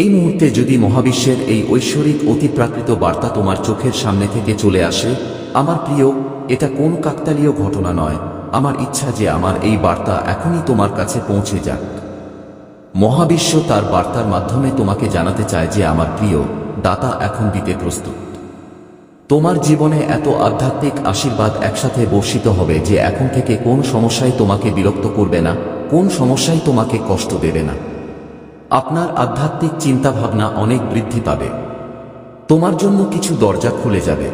এই মুহূর্তে যদি মহাবিশ্বের এই ঐশ্বরিক, অতিপ্রাকৃত বার্তা তোমার চোখের সামনে থেকে চলে আসে, আমার প্রিয়, এটা কোন কাকতালীয় ঘটনা নয়। আমার ইচ্ছা যে আমার এই বার্তা এখনই তোমার কাছে পৌঁছে যাক। মহাবিশ্ব তার বার্তার মাধ্যমে তোমাকে জানাতে চায় যে আমার প্রিয়, দাতা এখন দিতে প্রস্তুত। তোমার জীবনে এত আধ্যাত্মিক আশীর্বাদ একসাথে বর্ষিত হবে যে এখন থেকে কোন সমস্যায় তোমাকে বিরক্ত করবে না, কোন সমস্যায় তোমাকে কষ্ট দেবে না। আপনার আধ্যাত্মিক চিন্তাভাবনা অনেক বৃদ্ধি পাবে। তোমার জন্য কিছু দরজা খুলে যাবে।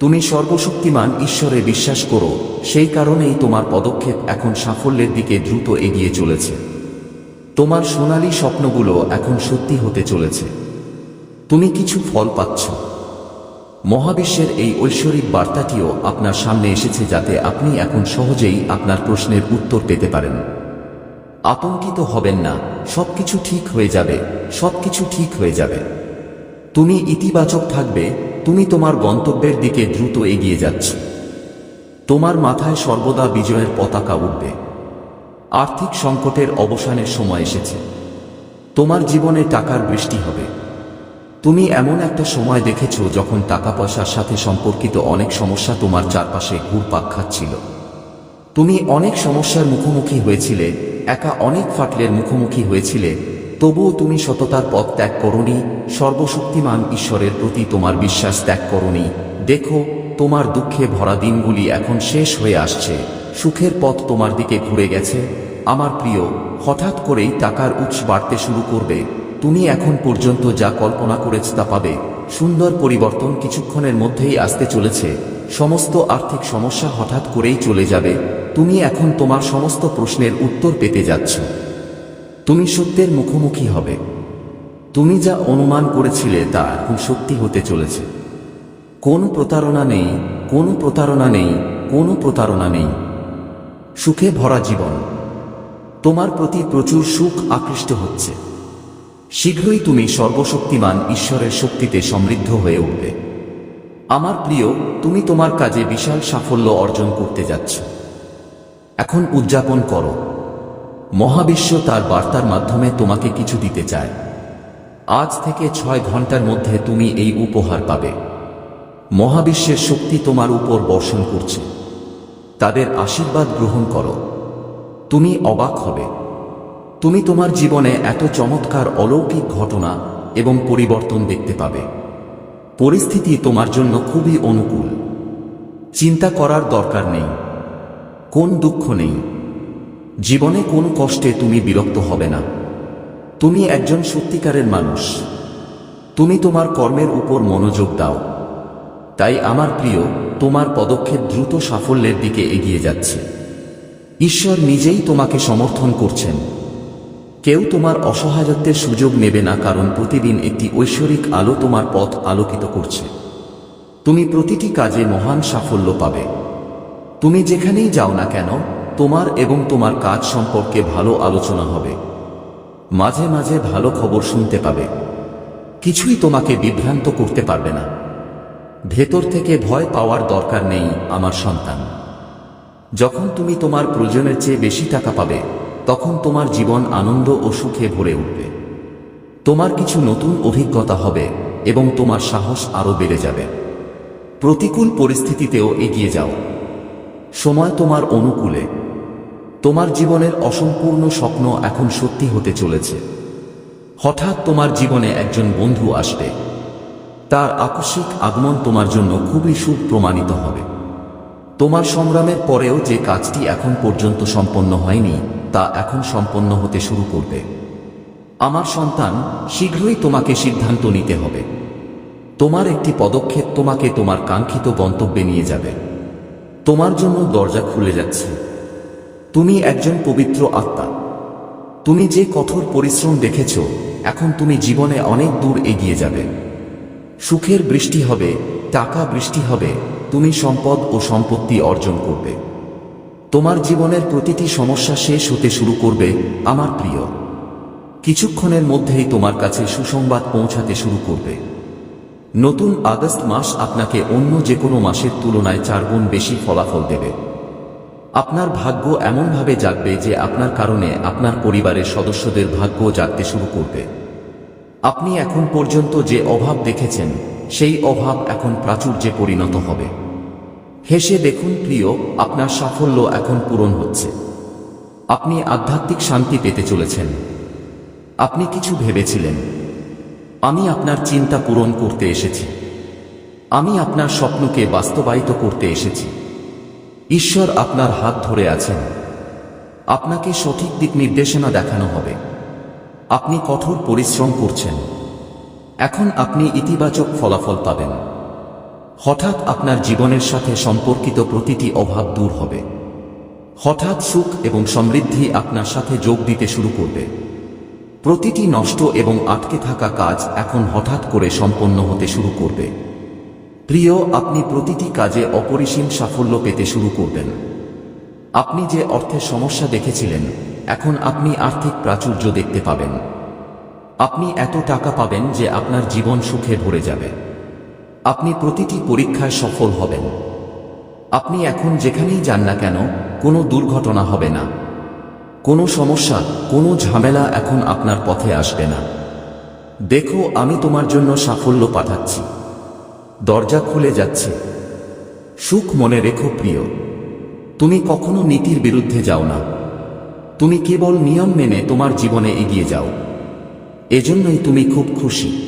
তুমি সর্বশক্তিমান ঈশ্বরে বিশ্বাস করো, সেই কারণেই তোমার পদক্ষেপ এখন সাফল্যের দিকে দ্রুত এগিয়ে চলেছে। তোমার সোনালী স্বপ্নগুলো এখন সত্যি হতে চলেছে। তুমি কিছু ফল পাচ্ছ। মহাবিশ্বের এই ঐশ্বরিক বার্তাটিও আপনার সামনে এসেছে যাতে আপনি এখন সহজেই আপনার প্রশ্নের উত্তর পেতে পারেন। আতঙ্কিত হবেন না, সবকিছু ঠিক হয়ে যাবে, সবকিছু ঠিক হয়ে যাবে। তুমি ইতিবাচক থাকবে, তুমি তোমার গন্তব্যের দিকে দ্রুত এগিয়ে যাচ্ছ। তোমার মাথায় সর্বদা বিজয়ের পতাকা উঠবে। আর্থিক সংকটের অবসানের সময় এসেছে। তোমার জীবনে টাকার বৃষ্টি হবে। তুমি এমন একটা সময় দেখেছ যখন টাকা পয়সার সাথে সম্পর্কিত অনেক সমস্যা তোমার চারপাশে ঘুরপাক খাচ্ছিল। তুমি অনেক সমস্যার মুখোমুখি হয়েছিলে, একা অনেক ফাটলের মুখোমুখি হয়েছিলে, তবুও তুমি সততার পথ ত্যাগ করনি, সর্বশক্তিমান ঈশ্বরের প্রতি তোমার বিশ্বাস ত্যাগ করনি। দেখো, তোমার দুঃখে ভরা দিনগুলি এখন শেষ হয়ে আসছে, সুখের পথ তোমার দিকে ঘুরে গেছে। আমার প্রিয়, হঠাৎ করেই টাকার উৎস বাড়তে শুরু করবে। তুমি এখন পর্যন্ত যা কল্পনা করেছ তা পাবে। সুন্দর পরিবর্তন কিছুক্ষণের মধ্যেই আসতে চলেছে। সমস্ত আর্থিক সমস্যা হঠাৎ করেই চলে যাবে। তুমি এখন তোমার সমস্ত প্রশ্নের উত্তর পেতে যাচ্ছ। তুমি সত্যের মুখোমুখি হবে। তুমি যা অনুমান করেছিলে তা এখন সত্যি হতে চলেছে। কোনো প্রতারণা নেই, কোনো প্রতারণা নেই, কোনো প্রতারণা নেই। সুখে ভরা জীবন। তোমার প্রতি প্রচুর সুখ আকৃষ্ট হচ্ছে। শীঘ্রই তুমি সর্বশক্তিমান ঈশ্বরের শক্তিতে সমৃদ্ধ হয়ে উঠবে। আমার প্রিয়, তুমি তোমার কাজে বিশাল সাফল্য অর্জন করতে যাচ্ছ। এখন উদযাপন করো। মহাবিশ্ব তার বার্তার মাধ্যমে তোমাকে কিছু দিতে চায়। আজ থেকে ছয় ঘণ্টার মধ্যে তুমি এই উপহার পাবে। মহাবিশ্বের শক্তি তোমার উপর বর্ষণ করছে। তাদের আশীর্বাদ গ্রহণ করো। তুমি অবাক হবে। তুমি তোমার জীবনে এত চমৎকার অলৌকিক ঘটনা এবং পরিবর্তন দেখতে পাবে। পরিস্থিতি তোমার জন্য খুবই অনুকূল। চিন্তা করার দরকার নেই। কোন দুঃখ নেই? জীবনে কোন কষ্টে তুমি বিরক্ত হবে না? তুমি একজন সত্যিকারের মানুষ। তুমি তোমার কর্মের উপর মনোযোগ দাও। তাই আমার প্রিয়, তোমার পদক্ষেপ দ্রুত সাফল্যের দিকে এগিয়ে যাচ্ছে। ঈশ্বর নিজেই তোমাকে সমর্থন করছেন। কেউ তোমার অসহায়ত্বের সুযোগ নেবে না কারণ প্রতিদিন একটি ঐশ্বরিক আলো তোমার পথ আলোকিত করছে। তুমি প্রতিটি কাজে মহান সাফল্য পাবে। তুমি যেখানেই যাও না কেন, তোমার এবং তোমার কাজ সম্পর্কে ভালো আলোচনা হবে। মাঝে মাঝে ভালো খবর শুনতে পাবে। কিছুই তোমাকে বিভ্রান্ত করতে পারবে না। ভেতর থেকে ভয় পাওয়ার দরকার নেই, আমার সন্তান। যখন তুমি তোমার প্রয়োজনের চেয়ে বেশি টাকা পাবে, তখন তোমার জীবন আনন্দ ও সুখে ভরে উঠবে। তোমার কিছু নতুন অভিজ্ঞতা হবে এবং তোমার সাহস আরও বেড়ে যাবে। প্রতিকূল পরিস্থিতিতেও এগিয়ে যাও। সময় তোমার অনুকূলে। তোমার জীবনের অসম্পূর্ণ স্বপ্ন এখন সত্যি হতে চলেছে। হঠাৎ তোমার জীবনে একজন বন্ধু আসবে। তার আকস্মিক আগমন তোমার জন্য খুবই শুভ প্রমাণিত হবে। তোমার সংগ্রামের পরেও যে কাজটি এখন পর্যন্ত সম্পন্ন হয়নি, তা এখন সম্পন্ন হতে শুরু করবে। আমার সন্তান, শীঘ্রই তোমাকে সিদ্ধান্ত নিতে হবে। তোমার একটি পদক্ষেপ তোমাকে তোমার কাঙ্ক্ষিত গন্তব্যে নিয়ে যাবে। তোমার জন্য দরজা খুলে যাচ্ছে। তুমি একজন পবিত্র আত্মা। তুমি যে কঠোর পরিশ্রম দেখেছ, এখন তুমি জীবনে অনেক দূর এগিয়ে যাবে। সুখের বৃষ্টি হবে, টাকা বৃষ্টি হবে, তুমি সম্পদ ও সম্পত্তি অর্জন করবে। তোমার জীবনের প্রতিটি সমস্যা শেষ হতে শুরু করবে আমার প্রিয়। কিছুক্ষণের মধ্যেই তোমার কাছে সুসংবাদ পৌঁছাতে শুরু করবে। নতুন আগস্ট মাস আপনাকে অন্য যে কোনো মাসের তুলনায় চারগুণ বেশি ফলাফল দেবে। আপনার ভাগ্য এমনভাবে জাগবে যে আপনার কারণে আপনার পরিবারের সদস্যদের ভাগ্য জাগতে শুরু করবে। আপনি এখন পর্যন্ত যে অভাব দেখেছেন, সেই অভাব এখন প্রাচুর্যে পরিণত হবে। হেসে দেখুন, প্রিয়, আপনার সাফল্য এখন পূরণ হচ্ছে। আপনি আধ্যাত্মিক শান্তি পেতে চলেছেন। আপনি কিছু ভেবেছিলেন। আমি আপনার চিন্তা পূরণ করতে এসেছি। আমি আপনার স্বপ্নকে বাস্তবায়িত করতে এসেছি। ঈশ্বর আপনার হাত ধরে আছেন। আপনাকে সঠিক দিক নির্দেশনা দেখানো হবে। আপনি কঠোর পরিশ্রম করছেন। এখন আপনি ইতিবাচক ফলাফল পাবেন। হঠাৎ আপনার জীবনের সাথে সম্পর্কিত প্রতিটি অভাব দূর হবে। হঠাৎ সুখ এবং সমৃদ্ধি আপনার সাথে যোগ দিতে শুরু করবে। প্রতিটি নষ্ট এবং আটকে থাকা কাজ এখন হঠাৎ করে সম্পন্ন হতে শুরু করবে। প্রিয়, আপনি প্রতিটি কাজে অপরিসীম সাফল্য পেতে শুরু করবেন। আপনি যে অর্থের সমস্যা দেখেছিলেন, এখন আপনি আর্থিক প্রাচুর্য দেখতে পাবেন। আপনি এত টাকা পাবেন যে আপনার জীবন সুখে ভরে যাবে। আপনি প্রতিটি পরীক্ষায় সফল হবেন। আপনি এখন যেখানেই যান না কেন, কোনো দুর্ঘটনা হবে না। কোনো সমস্যা, কোনো ঝামেলা এখন আপনার পথে আসবে না। দেখো, আমি তোমার জন্য সাফল্য পাঠাচ্ছি। দরজা খুলে যাচ্ছে। সুখ মনে রেখো প্রিয়। তুমি কখনো নীতির বিরুদ্ধে যাও না। তুমি কেবল নিয়ম মেনে তোমার জীবনে এগিয়ে যাও। এজন্যই তুমি খুব খুশি।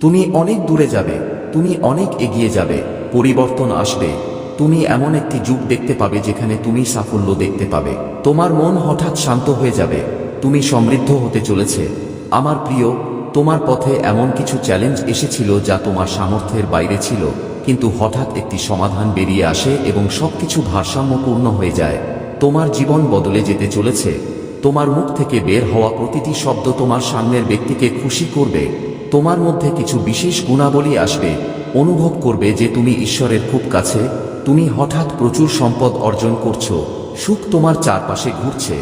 তুমি অনেক দূরে যাবে, তুমি অনেক এগিয়ে যাবে, পরিবর্তন আসবে। তুমি এমন একটি যুগ দেখতে পাবে যেখানে তুমি সাফল্য দেখতে পাবে। তোমার মন হঠাৎ শান্ত হয়ে যাবে। তুমি সমৃদ্ধ হতে চলেছে। আমার প্রিয়, তোমার পথে এমন কিছু চ্যালেঞ্জ এসেছিল যা তোমার সামর্থ্যের বাইরে ছিল, কিন্তু হঠাৎ একটি সমাধান বেরিয়ে আসে এবং সবকিছু ভারসাম্যপূর্ণ হয়ে যায়। তোমার জীবন বদলে যেতে চলেছে। তোমার মুখ থেকে বের হওয়া প্রতিটি শব্দ তোমার সামনের ব্যক্তিকে খুশি করবে। তোমার মধ্যে কিছু বিশেষ গুণাবলী আসবে। অনুভব করবে যে তুমি ঈশ্বরের খুব কাছে। তুমি হঠাৎ প্রচুর সম্পদ অর্জন করছ, সুখ তোমার চারপাশে ঘুরছে,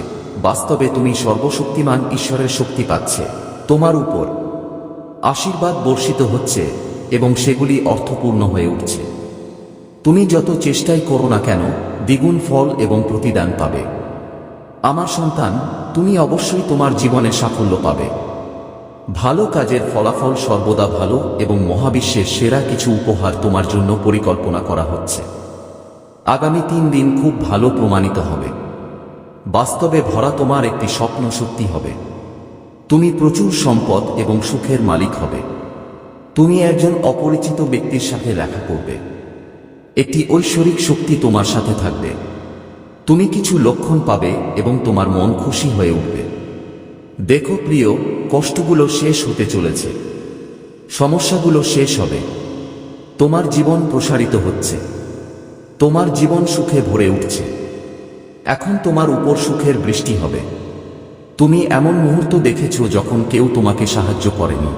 বাস্তবে তুমি সর্বশক্তিমান ঈশ্বরের শক্তি পাচ্ছে, তোমার উপর আশীর্বাদ বর্ষিত হচ্ছে এবং সেগুলি অর্থপূর্ণ হয়ে উঠছে। তুমি যত চেষ্টাই করো না কেন, দ্বিগুণ ফল এবং প্রতিদান পাবে। আমার সন্তান, তুমি অবশ্যই তোমার জীবনে সাফল্য পাবে। ভালো কাজের ফলাফল সর্বদা ভালো এবং মহাবিশ্বের সেরা কিছু উপহার তোমার জন্য পরিকল্পনা করা হচ্ছে। আগামী তিন দিন খুব ভালো প্রমাণিত হবে। বাস্তবে ভরা তোমার একটি স্বপ্ন সত্যি হবে। তুমি প্রচুর সম্পদ এবং সুখের মালিক হবে। তুমি একজন অপরিচিত ব্যক্তির সাথে দেখা করবে। একটি ঐশ্বরিক শক্তি তোমার সাথে থাকবে। তুমি কিছু লক্ষণ পাবে এবং তোমার মন খুশি হয়ে উঠবে। দেখো প্রিয়, কষ্টগুলো শেষ হতে চলেছে। সমস্যাগুলো শেষ হবে। তোমার জীবন প্রসারিত হচ্ছে। তোমার জীবন সুখে ভরে উঠছে। এখন তোমার উপর সুখের বৃষ্টি হবে। তুমি এমন মুহূর্ত দেখেছ যখন কেউ তোমাকে সাহায্য করেনি।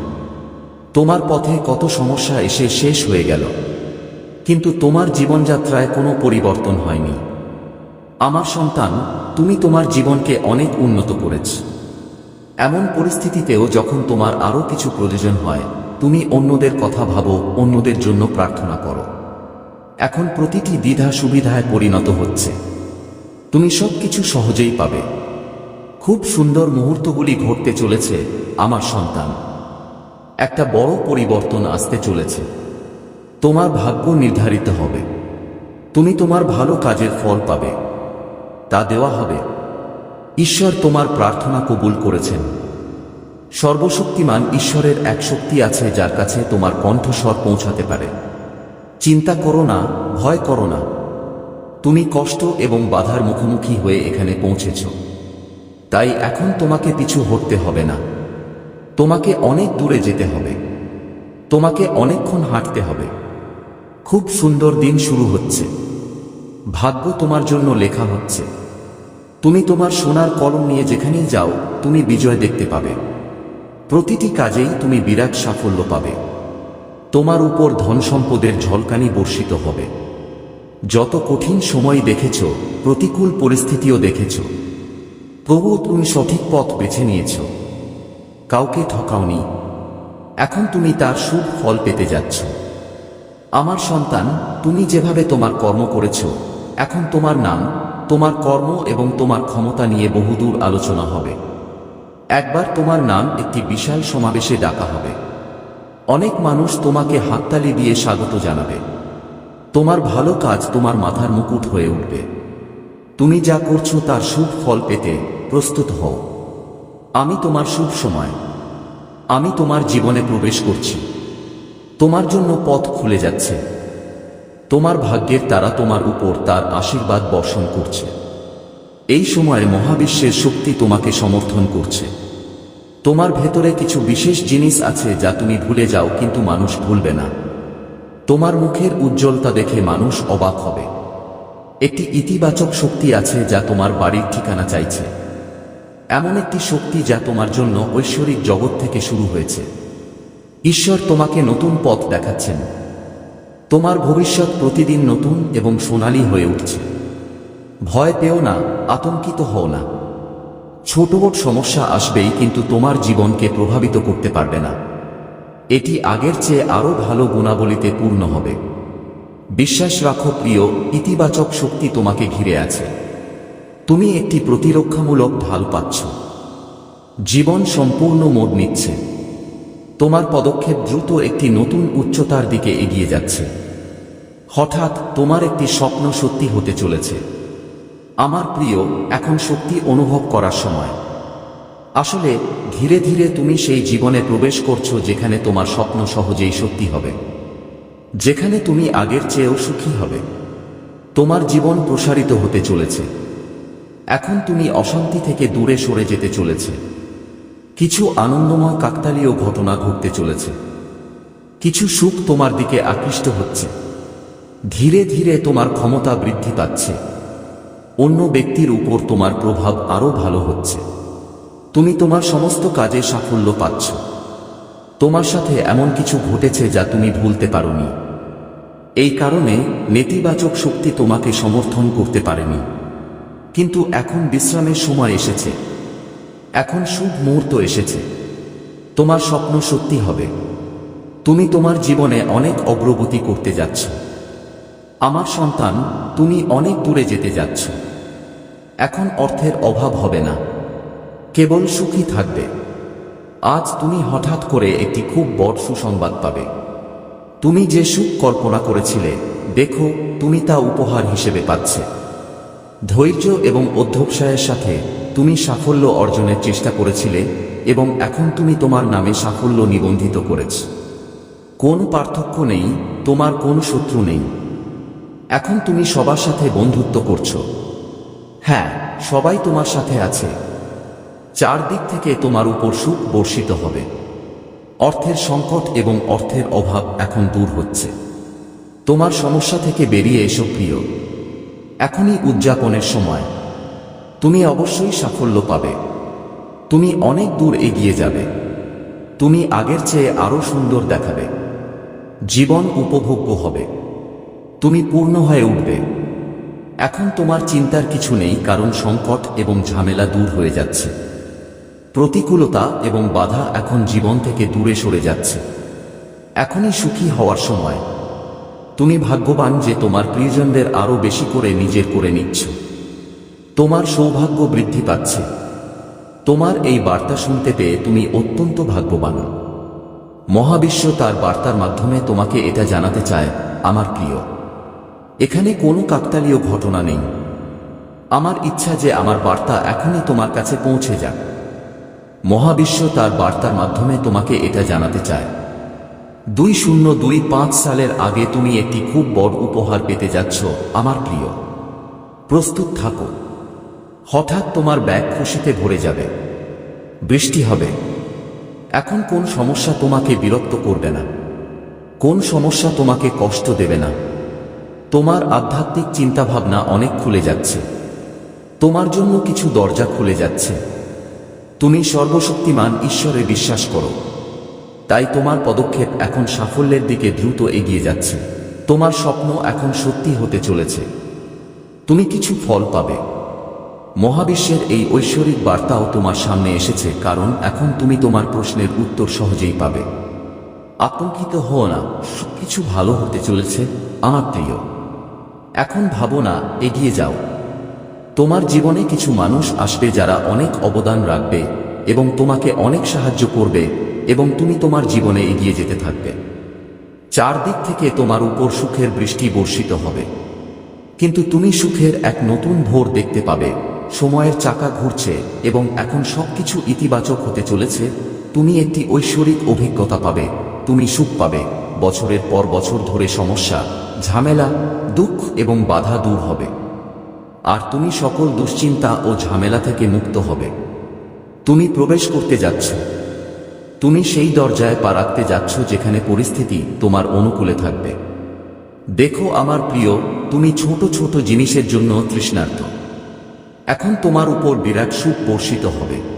তোমার পথে কত সমস্যা এসে শেষ হয়ে গেল। কিন্তু তোমার জীবনযাত্রায় কোনো পরিবর্তন হয়নি। আমার সন্তান, তুমি তোমার জীবনকে অনেক উন্নত করেছ। এমন পরিস্থিতিতেও যখন তোমার আরও কিছু প্রয়োজন হয়, তুমি অন্যদের কথা ভাবো, অন্যদের জন্য প্রার্থনা করো। এখন প্রতিটি দ্বিধা সুবিধায় পরিণত হচ্ছে। তুমি সবকিছু সহজেই পাবে। খুব সুন্দর মুহূর্তগুলি ঘটতে চলেছে আমার সন্তান। একটা বড় পরিবর্তন আসতে চলেছে। তোমার ভাগ্য নির্ধারিত হবে। তুমি তোমার ভালো কাজের ফল পাবে। তা দেওয়া হবে। ঈশ্বর তোমার প্রার্থনা কবুল করেছেন। সর্বশক্তিমান ঈশ্বরের এক শক্তি আছে যার কাছে তোমার কণ্ঠস্বর পৌঁছাতে পারে। চিন্তা করো না, ভয় করো না। তুমি কষ্ট এবং বাধার মুখোমুখি হয়ে এখানে পৌঁছেছ। তাই এখন তোমাকে পিছু হটতে হবে না। তোমাকে অনেক দূরে যেতে হবে। তোমাকে অনেকক্ষণ হাঁটতে হবে। খুব সুন্দর দিন শুরু হচ্ছে। ভাগ্য তোমার জন্য লেখা হচ্ছে। তুমি তোমার সোনার কলম নিয়ে যেখানেই যাও, তুমি বিজয় দেখতে পাবে। প্রতিটি কাজেই তুমি বিরাট সাফল্য পাবে। তোমার উপর ধন সম্পদের ঝলকানি বর্ষিত হবে। যত কঠিন সময় দেখেছ, প্রতিকূল পরিস্থিতিও দেখেছ। তবু তুমি সঠিক পথ বেছে নিয়েছ। কাউকে ঠকাওনি। এখন তুমি তার শুভ ফল পেতে যাচ্ছ। আমার সন্তান, তুমি যেভাবে তোমার কর্ম করেছ, এখন তোমার নাম, তোমার কর্ম এবং তোমার ক্ষমতা নিয়ে বহুদূর আলোচনা হবে। একবার তোমার নাম একটি বিশাল সমাবেশে ডাকা হবে। অনেক মানুষ তোমাকে হাততালি দিয়ে স্বাগত জানাবে। তোমার ভালো কাজ তোমার মাথার মুকুট হয়ে উঠবে। তুমি যা করছ তার শুভ ফল পেতে প্রস্তুত হও। আমি তোমার শুভ সময়। আমি তোমার জীবনে প্রবেশ করছি। তোমার জন্য পথ খুলে যাচ্ছে। তোমার ভাগ্যের তারা তোমার উপর তার আশীর্বাদ বর্ষণ করছে। এই সময়ে মহাবিশ্বের শক্তি তোমাকে সমর্থন করছে। তোমার ভেতরে কিছু বিশেষ জিনিস আছে যা তুমি ভুলে যাও, কিন্তু মানুষ ভুলবে না। তোমার মুখের উজ্জ্বলতা দেখে মানুষ অবাক হবে। একটি ইতিবাচক শক্তি আছে যা তোমার বাড়ির ঠিকানা চাইছে। এমন একটি শক্তি যা তোমার জন্য ঐশ্বরিক জগৎ থেকে শুরু হয়েছে। ঈশ্বর তোমাকে নতুন পথ দেখাচ্ছেন। তোমার ভবিষ্যৎ প্রতিদিন নতুন এবং সোনালী হয়ে উঠছে। ভয় পেও না, আতঙ্কিত হও না। ছোট বড় সমস্যা আসবেই কিন্তু তোমার জীবনকে প্রভাবিত করতে পারবে না। এটি আগের চেয়ে আরও ভালো গুণাবলীতে পূর্ণ হবে। বিশ্বাস রাখো প্রিয়, ইতিবাচক শক্তি তোমাকে ঘিরে আছে। তুমি একটি প্রতিরক্ষামূলক ঢাল পাচ্ছ। জীবন সম্পূর্ণ মোড় নিচ্ছে। তোমার পদক্ষেপ দ্রুত একটি নতুন উচ্চতার দিকে এগিয়ে যাচ্ছে। হঠাৎ তোমার একটি স্বপ্ন সত্যি হতে চলেছে। আমার প্রিয়, এখন শক্তি অনুভব করার সময়। আসলে, ধীরে ধীরে তুমি সেই জীবনে প্রবেশ করছ যেখানে তোমার স্বপ্ন সহজেই সত্যি হবে। যেখানে তুমি আগের চেয়েও সুখী হবে। তোমার জীবন প্রসারিত হতে চলেছে। এখন তুমি অশান্তি থেকে দূরে সরে যেতে চলেছে। কিছু আনন্দময় কাকতালীয় ঘটনা ঘটতে চলেছে। কিছু সুখ তোমার দিকে আকৃষ্ট হচ্ছে। ধীরে ধীরে তোমার ক্ষমতা বৃদ্ধি পাচ্ছে। অন্য ব্যক্তির উপর তোমার প্রভাব আরও ভালো হচ্ছে। তুমি তোমার সমস্ত কাজে সাফল্য পাচ্ছ। তোমার সাথে এমন কিছু ঘটেছে যা তুমি ভুলতে পারোনি। এই কারণে নেতিবাচক শক্তি তোমাকে সমর্থন করতে পারেনি। কিন্তু এখন বিশ্রামের সময় এসেছে। এখন শুভ মুহূর্ত এসেছে। তোমার স্বপ্ন সত্যি হবে। তুমি তোমার জীবনে অনেক অগ্রগতি করতে যাচ্ছ। আমার সন্তান, তুমি অনেক দূরে যেতে যাচ্ছ। এখন অর্থের অভাব হবে না। কেবল সুখী থাকবে। আজ তুমি হঠাৎ করে একটি খুব বড় সুসংবাদ পাবে। তুমি যে সুখ কল্পনা করেছিলে, দেখো, তুমি তা উপহার হিসেবে পাচ্ছে। ধৈর্য এবং অধ্যবসায়ের সাথে তুমি সাফল্য অর্জনের চেষ্টা করেছিলে এবং এখন তুমি তোমার নামে সাফল্য নিবন্ধিত করেছ। কোন পার্থক্য নেই, তোমার কোন শত্রু নেই। এখন তুমি সবার সাথে বন্ধুত্ব করছ। হ্যাঁ সবাই তোমার সাথে আছে। চারদিক থেকে তোমার উপর সুখ বর্ষিত হবে। অর্থের সংকট এবং অর্থের অভাব এখন দূর হচ্ছে। তোমার সমস্যা থেকে বেরিয়ে এসো প্রিয়। এখনই উদযাপনের সময়। তুমি অবশ্যই সাফল্য পাবে। তুমি অনেক দূর এগিয়ে যাবে। তুমি আগের চেয়ে আরও সুন্দর দেখাবে। জীবন উপভোগ্য হবে। তুমি পূর্ণ হয়ে উঠবে। এখন তোমার চিন্তার কিছু নেই, কারণ সংকট এবং ঝামেলা দূর হয়ে যাচ্ছে। প্রতিকূলতা এবং বাধা এখন জীবন থেকে দূরে সরে যাচ্ছে। এখনই সুখী হওয়ার সময়। তুমি ভাগ্যবান যে তোমার প্রিয়জনদের আরও বেশি করে নিজের করে নিচ্ছ। তোমার সৌভাগ্য বৃদ্ধি পাচ্ছে। তোমার এই বার্তা শুনতে পেয়ে তুমি অত্যন্ত ভাগ্যবান। মহাবিশ্ব তার বার্তার মাধ্যমে তোমাকে এটা জানাতে চায়, আমার প্রিয়। এখানে কোনো কাকতালীয় ঘটনা নেই। আমার ইচ্ছা যে আমার বার্তা এখনই তোমার কাছে পৌঁছে যাক। মহাবিশ্ব তার বার্তার মাধ্যমে তোমাকে এটা জানাতে চায়। দুই শূন্য দুই পাঁচ সালের আগে তুমি একটি খুব বড় উপহার পেতে যাচ্ছ, আমার প্রিয়। প্রস্তুত থাকো। হঠাৎ তোমার ব্যাগ খুশিতে ভরে যাবে। বৃষ্টি হবে। এখন কোন সমস্যা তোমাকে বিরক্ত করবে না। কোন সমস্যা তোমাকে কষ্ট দেবে না। তোমার আধ্যাত্মিক চিন্তাভাবনা অনেক খুলে যাচ্ছে। তোমার জন্য কিছু দরজা খুলে যাচ্ছে। তুমি সর্বশক্তিমান ঈশ্বরে বিশ্বাস করো। তাই তোমার পদক্ষেপ এখন সাফল্যের দিকে দ্রুত এগিয়ে যাচ্ছে। তোমার স্বপ্ন এখন সত্যি হতে চলেছে। তুমি কিছু ফল পাবে। মহাবিশ্বের এই ঐশ্বরিক বার্তাও তোমার সামনে এসেছে, কারণ এখন তুমি তোমার প্রশ্নের উত্তর সহজেই পাবে। আতঙ্কিত হও না কিছু ভালো হতে চলেছে, আমার প্রিয়। এখন ভাবো না, এগিয়ে যাও। তোমার জীবনে কিছু মানুষ আসবে যারা অনেক অবদান রাখবে এবং তোমাকে অনেক সাহায্য করবে এবং তুমি তোমার জীবনে এগিয়ে যেতে থাকবে। চারদিক থেকে তোমার উপর সুখের বৃষ্টি বর্ষিত হবে। কিন্তু তুমি সুখের এক নতুন ভোর দেখতে পাবে। সময়ের চাকা ঘুরছে এবং এখন সবকিছু ইতিবাচক হতে চলেছে। তুমি একটি ঐশ্বরিক অভিজ্ঞতা পাবে, তুমি সুখ পাবে। বছরের পর বছর ধরে সমস্যা ঝামেলা, দুঃখ এবং বাধা দূর হবে। আর তুমি সকল দুশ্চিন্তা ও ঝামেলা থেকে মুক্ত হবে। তুমি প্রবেশ করতে যাচ্ছ। তুমি সেই দরজায় পা রাখতে যাচ্ছ যেখানে পরিস্থিতি তোমার অনুকূলে থাকবে। দেখো আমার প্রিয়, তুমি ছোট ছোট জিনিসের জন্য তৃষ্ণার্ত। এখন তোমার উপর বিরাট সুখ বর্ষিত হবে।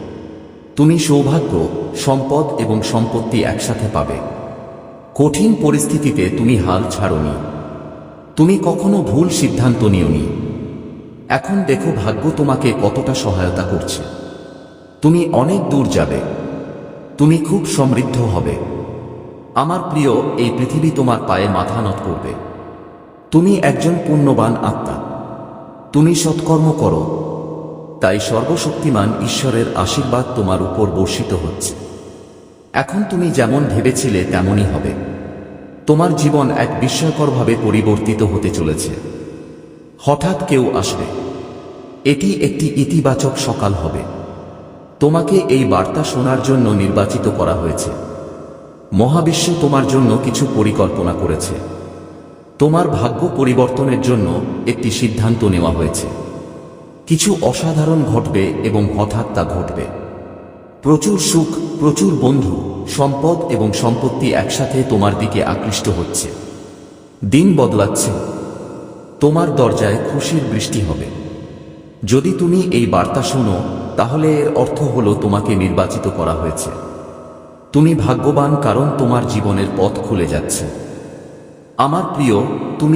তুমি সৌভাগ্য, সম্পদ এবং সম্পত্তি একসাথে পাবে। কঠিন পরিস্থিতিতে তুমি হাল ছাড়নি। তুমি কখনো ভুল সিদ্ধান্ত নিওনি। এখন দেখো ভাগ্য তোমাকে কতটা সহায়তা করছে। তুমি অনেক দূর যাবে। তুমি খুব সমৃদ্ধ হবে। আমার প্রিয়, এই পৃথিবী তোমার পায়ে মাথা নত করবে। তুমি একজন পুণ্যবান আত্মা। তুমি সৎকর্ম করো। তাই সর্বশক্তিমান ঈশ্বরের আশীর্বাদ তোমার উপর বর্ষিত হচ্ছে। এখন তুমি যেমন ভেবেছিলে তেমনই হবে। তোমার জীবন এক বিস্ময়করভাবে পরিবর্তিত হতে চলেছে। হঠাৎ কেউ আসবে। এটি একটি ইতিবাচক সকাল হবে। তোমাকে এই বার্তা শোনার জন্য নির্বাচিত করা হয়েছে। মহাবিশ্ব তোমার জন্য কিছু পরিকল্পনা করেছে। তোমার ভাগ্য পরিবর্তনের জন্য একটি সিদ্ধান্ত নেওয়া হয়েছে। কিছু অসাধারণ ঘটবে এবং হঠাৎ তা ঘটবে। প্রচুর সুখ, প্রচুর বন্ধু সম্পদ এবং সম্পত্তি একসাথে তোমার দিকে আকৃষ্ট হচ্ছে। দিন বদলাচ্ছে। তোমার দরজায় খুশির বৃষ্টি হবে। যদি তুমি এই বার্তা শোনো, তাহলে এর অর্থ হলো তোমাকে নির্বাচিত করা হয়েছে। তুমি ভাগ্যবান কারণ তোমার জীবনের পথ খুলে যাচ্ছে। আমার প্রিয়, তুমি